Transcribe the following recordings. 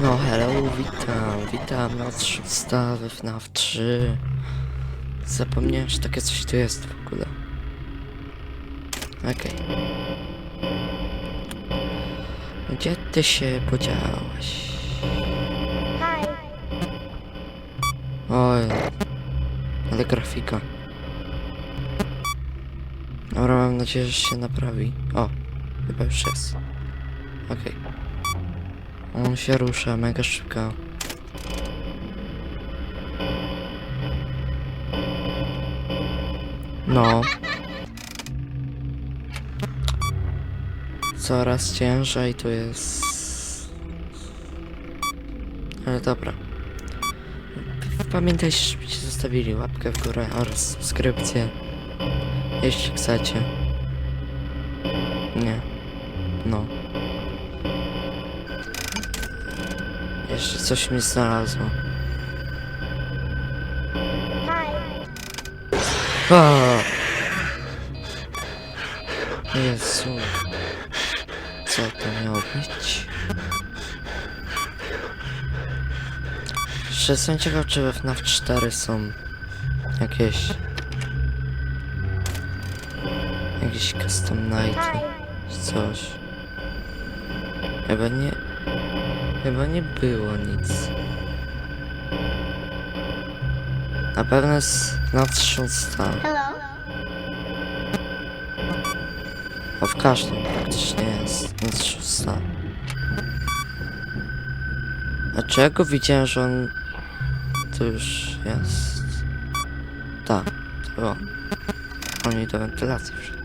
No hello, witam, witam na odstawy FNAF 3 Zapomniałem, że takie coś tu jest w ogóle. Okej. Gdzie ty się podziałaś? Oj Ale grafika. Dobra, mam nadzieję, że się naprawi. O, chyba już jest. Okej On się rusza mega szybko. No. Coraz ciężej tu jest. Ale dobra. Pamiętajcie, żebyście zostawili łapkę w górę oraz subskrypcję Jeśli chcecie. Nie. No Jeszcze coś mi znalazło. A! Jezu. Co to miało być? Jeszcze jestem ciekaw, czy we FNAF 4 są jakieś... Jakieś custom czy coś. Chyba nie... Chyba nie było nic. Na pewno jest nadtrząsta. Hello. A w każdym praktycznie jest nadtrząsta. A czego widziałem, że on tu już jest? Tak, to on. On mi do wentylacji wszedł.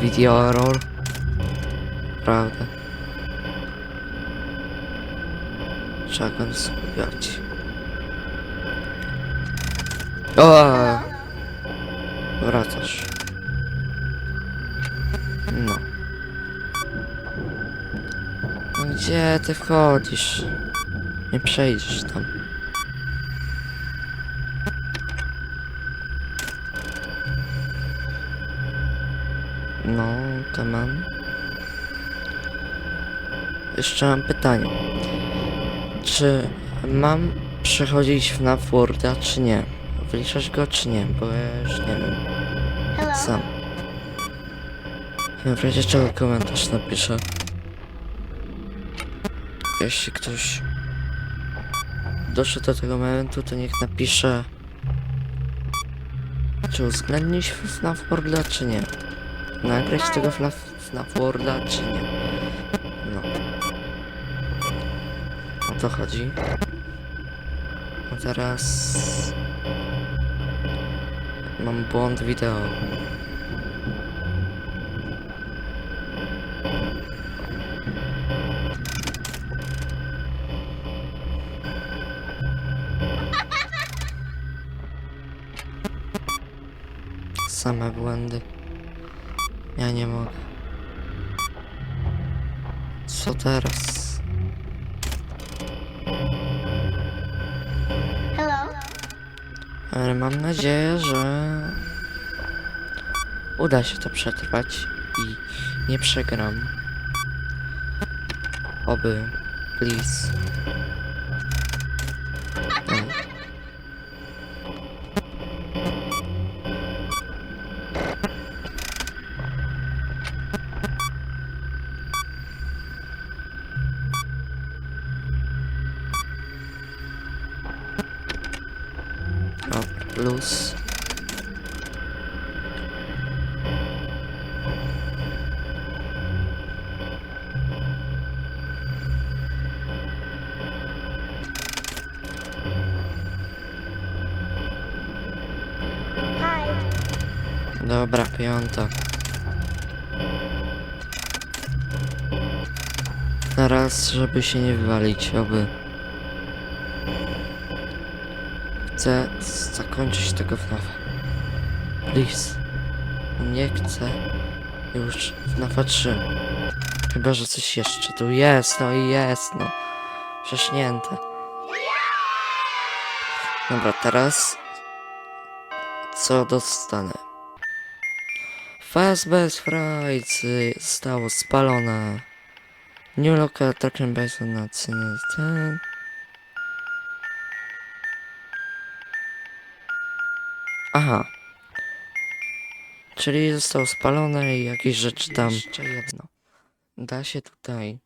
Video error. Prawda. Trzeba go skupiać. O! Wracasz. No. Gdzie ty wchodzisz? Nie przejdziesz tam. To mam. Jeszcze mam pytanie. Czy mam przechodzić na Worda, czy nie? Wyliczasz go, czy nie? Bo ja już nie wiem sam. W razie czego komentarz napiszę. Jeśli ktoś doszedł do tego momentu, to niech napisze czy uwzględnić FNAF Worlda, czy nie. Nagrać tego Worlda, czy nie. No. O to chodzi. A teraz... Mam błąd wideo. Same błędy. Ja nie mogę. Co teraz? Hello. Ale mam nadzieję, że uda się to przetrwać i nie przegram. Oby, please. Plus. Dobra, piąta. Teraz, żeby się nie wywalić, oby. Chcę zakończyć tego FNAFa. Please. Nie chcę już FNAFa 3. Chyba, że coś jeszcze tu jest, no i jest, no. Przesznięte. Dobra, teraz co dostanę? Fastbass Frights y, zostało spalone. New local attraction based that ten. Aha. Czyli zostało spalone i jakieś rzeczy tam. Jeszcze jedno. Da się tutaj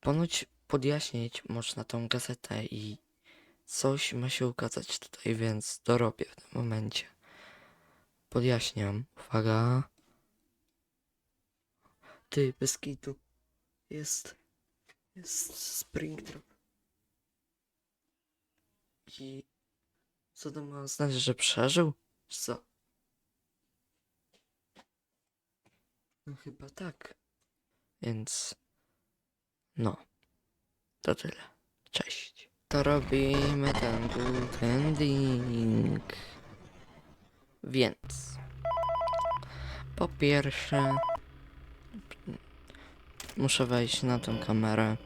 ponoć podjaśnić można tą gazetę i coś ma się ukazać tutaj, więc dorobię w tym momencie. Podjaśniam. Uwaga. Ty, bez kitu. Jest. Jest Springtrap. I... Co to ma znaczyć, że przeżył? Co? No chyba tak. Więc... No. To tyle. Cześć. To robimy ten good ending. Więc... Po pierwsze... Muszę wejść na tę kamerę.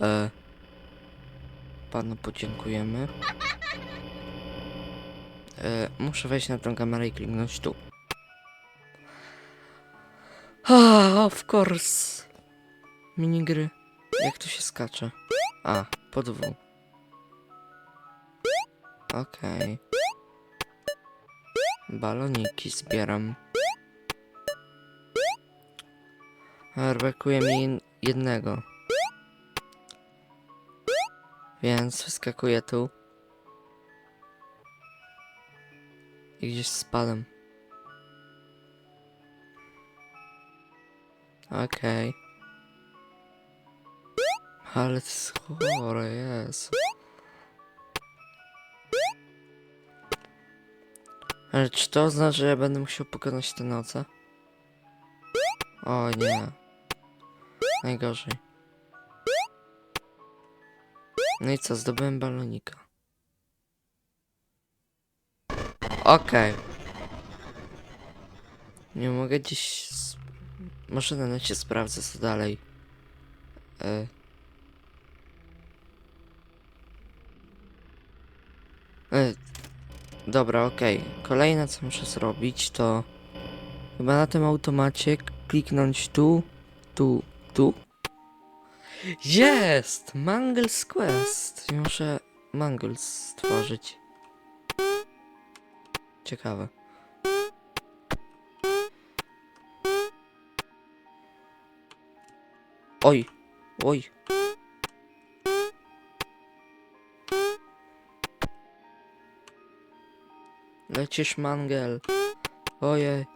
E, panu podziękujemy. E, muszę wejść na tę kamerę i kliknąć tu. Ah, of course. Minigry. Jak tu się skacze? A, po dwóch. Okej. Baloniki zbieram. Brakuje mi jednego. Więc wyskakuję tu. I gdzieś spadam. Okej. Ale to jest chore, jest. Ale czy to oznacza, że ja będę musiał pokonać te noce? O nie. Najgorzej. No i co, zdobyłem balonika. Okej. Nie mogę dziś... s- Może na necie sprawdzę co dalej. E. E. Dobra, okej. Kolejne co muszę zrobić to... Chyba na tym automacie kliknąć tu, tu, tu. Jest! Mangles Quest! Muszę Mangles stworzyć. Ciekawe. Oj, oj. Lecisz mangel. Ojej.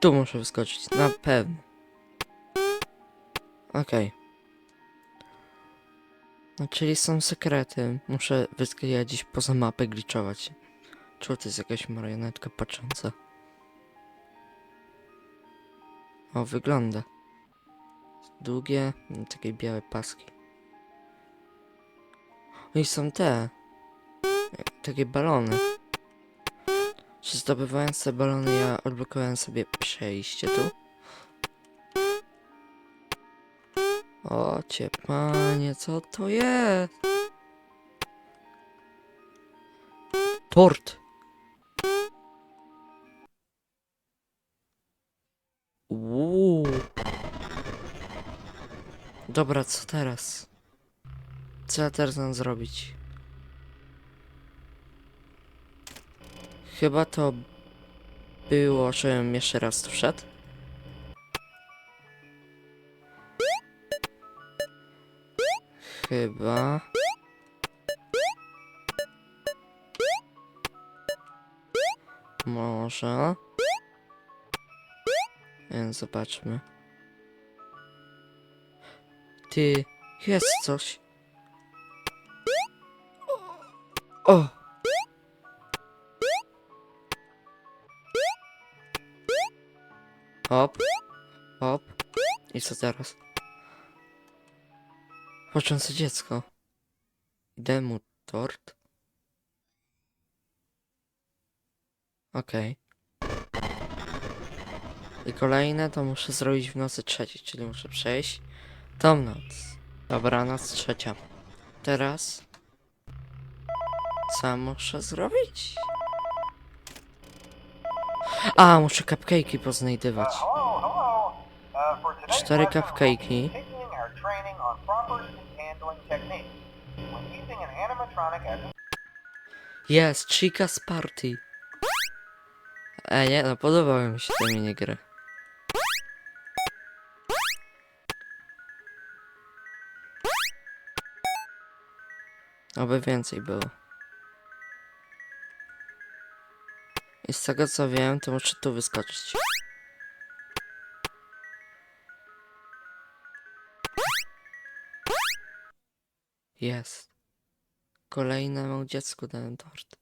Tu muszę wyskoczyć, na pewno. Okej. No, czyli są sekrety. Muszę wyskakać gdzieś poza mapę gliczować. Czy to jest jakaś marionetka patrząca? O, wygląda. Długie, mm, takie białe paski. No i są te. Takie balony. Czy zdobywając te balony ja odblokowałem sobie przejście tu? O panie, co to jest? Tort! Uuu. Dobra, co teraz? Co ja teraz mam zrobić? Chyba to było, żebym jeszcze raz tu wszedł. Chyba. Może. Zobaczmy. Ty, jest coś. O! Hop. Hop. I co teraz? Płaczące dziecko. Daj mu tort. Okej. I kolejne to muszę zrobić w nocy trzeciej, czyli muszę przejść tą noc. Dobra, noc trzecia. Teraz Co muszę zrobić? A, muszę cupcake'i poznajdywać. Cztery cupcake'i. Techniques. When using an animatronic as a Jest, Chica's Party. E, nie, no podobały mi się te minigry. Oby więcej było. I z tego co wiem, to muszę tu wyskoczyć. Jest. Kolejnemu dziecku dałem tort.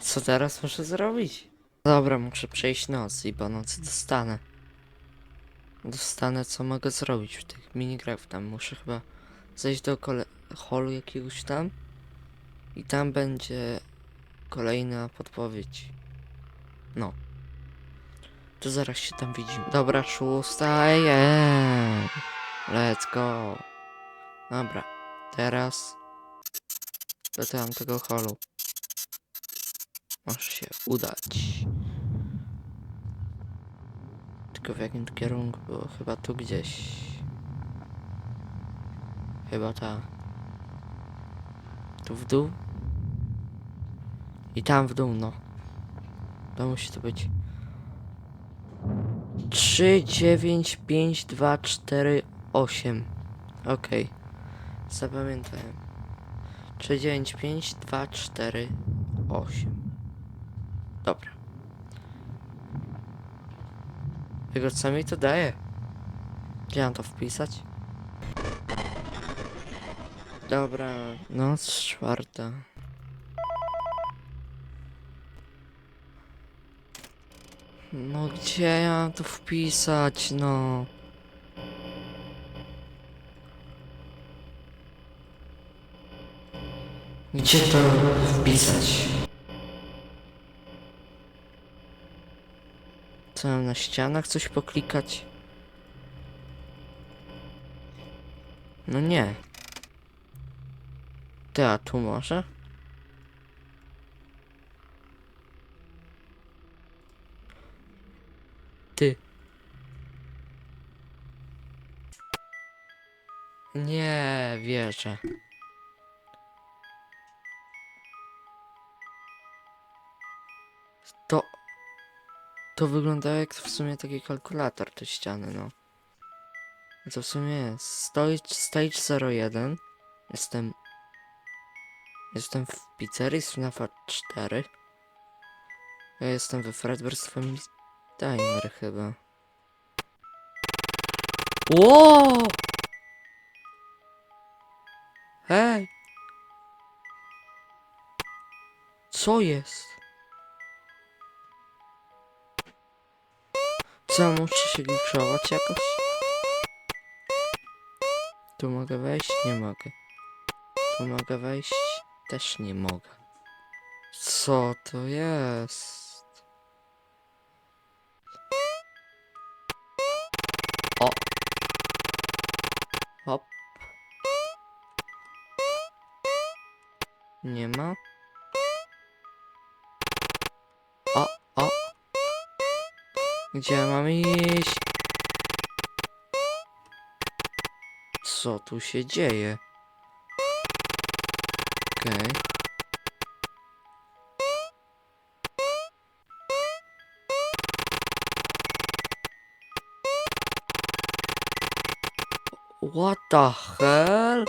Co teraz muszę zrobić? Dobra, muszę przejść noc i po nocy dostanę. Dostanę co mogę zrobić w tych minigrach tam. Muszę chyba zejść do kole- holu jakiegoś tam. I tam będzie kolejna podpowiedź. No. To zaraz się tam widzimy. Dobra, szósta AM. Let's go. Dobra. Teraz do tamtego holu. Może się udać. Tylko w jakim kierunku było? Chyba tu gdzieś. Chyba ta. Tu w dół? I tam w dół, no. To musi to być. 3, 9, 5, 2, 4, 8. Okej. Zapamiętałem. 3, 9, 5, 2, 4, 8. Dobra. Tylko co mi to daje? Gdzie mam to wpisać? Dobra, noc czwarta. No gdzie ja to wpisać, no? Gdzie to wpisać? Co mam na ścianach coś poklikać? No nie. Ty, tu może? Ty. Nie wierzę. To... To wygląda jak w sumie taki kalkulator te ściany, no. To w sumie jest. Stage, stage 01. Jestem... Jestem w pizzerii z FNAFa 4. Ja jestem we Fredbear's Family Diner chyba. Ło! Hej! Co jest? Co, muszę się gliszować jakoś? Tu mogę wejść? Nie mogę. Tu mogę wejść? Też nie mogę. Co to jest? Hop. Nie ma. O, o. Gdzie mam iść? Co tu się dzieje? What the hell?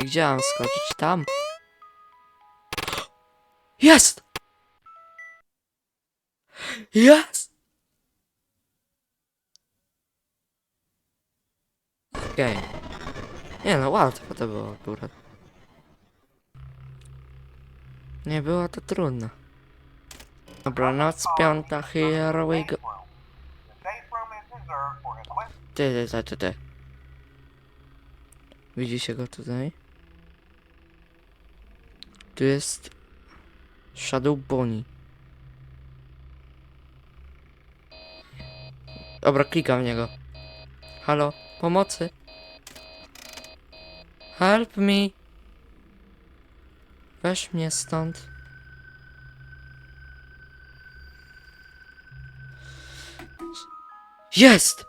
I gdzie mam skoczyć? Tam? Jest! Jest! Okej. Nie no, łatwo to było akurat. Nie było to trudno. Dobra, noc piąta, here we go. Ty, ty, ty, ty, ty. Widzicie go tutaj? Tu jest Shadow Bonnie. Dobra, klikam w niego. Halo, pomocy. Help me! Weź mnie stąd. Jest!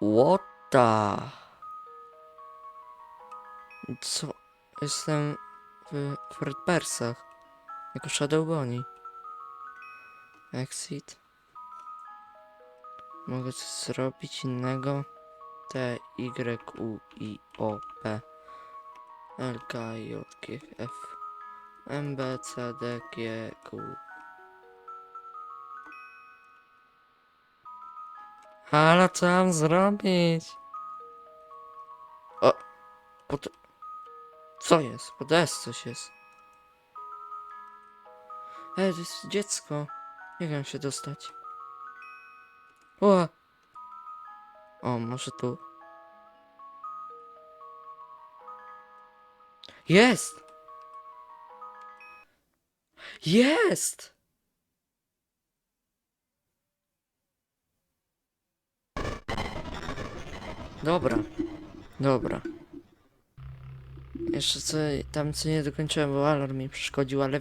What the... Co? Jestem w Fredbearsach. Jako Shadow Bonnie. Exit. Mogę coś zrobić innego? T, Y, U, I, O, P. L, K, J, G, F. M, B, C, D, G, Q. Ale co mam zrobić? O! Pod... Co jest? Pod coś jest. Ej, to jest dziecko. Jak mam się dostać? O! O, może tu. Jest! Jest! Dobra. Dobra. Jeszcze co, tam co nie dokończyłem, bo alarm mi przeszkodził, ale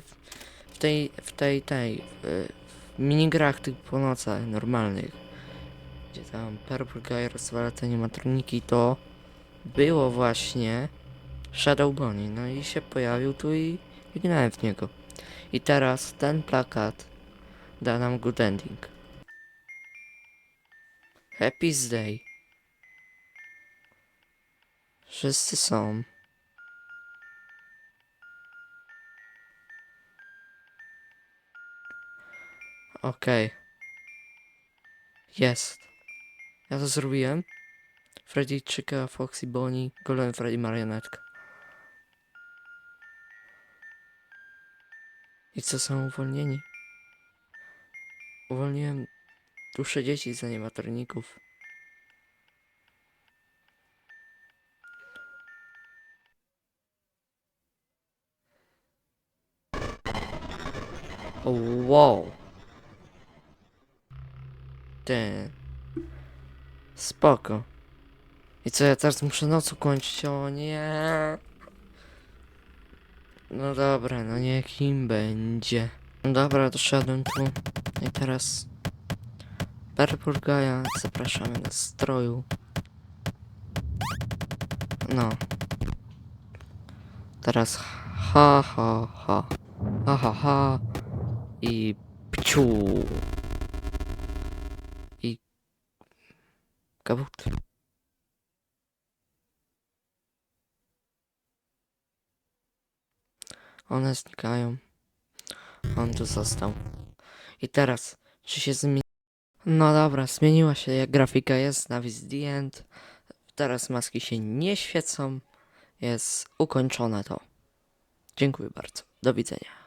w, tej, w tej, tej, w, w minigrach tych po nocach normalnych, gdzie tam Purple Guy rozwala te animatroniki, to było właśnie Shadow Bonnie, no i się pojawił tu i i gnałem w niego. I teraz ten plakat da nam good ending. Happy Day. Wszyscy są. Okej. Jest. Ja to zrobiłem. Freddy, Chica, Foxy, Bonnie, Golem Freddy, marionetka. I co są uwolnieni? Uwolniłem dusze dzieci z animatorników. Wow. Ty. Spoko. I co, ja teraz muszę noc ukończyć? O nie. No dobra, no niech im będzie. No dobra, doszedłem tu. I teraz... Guy'a zapraszamy na stroju. No. Teraz ha ha ha. Ha ha ha. I pciu. I... Kabut. One znikają. On tu został. I teraz, czy się zmieni... No dobra, zmieniła się jak grafika jest, nawiz the end. Teraz maski się nie świecą. Jest ukończone to. Dziękuję bardzo. Do widzenia.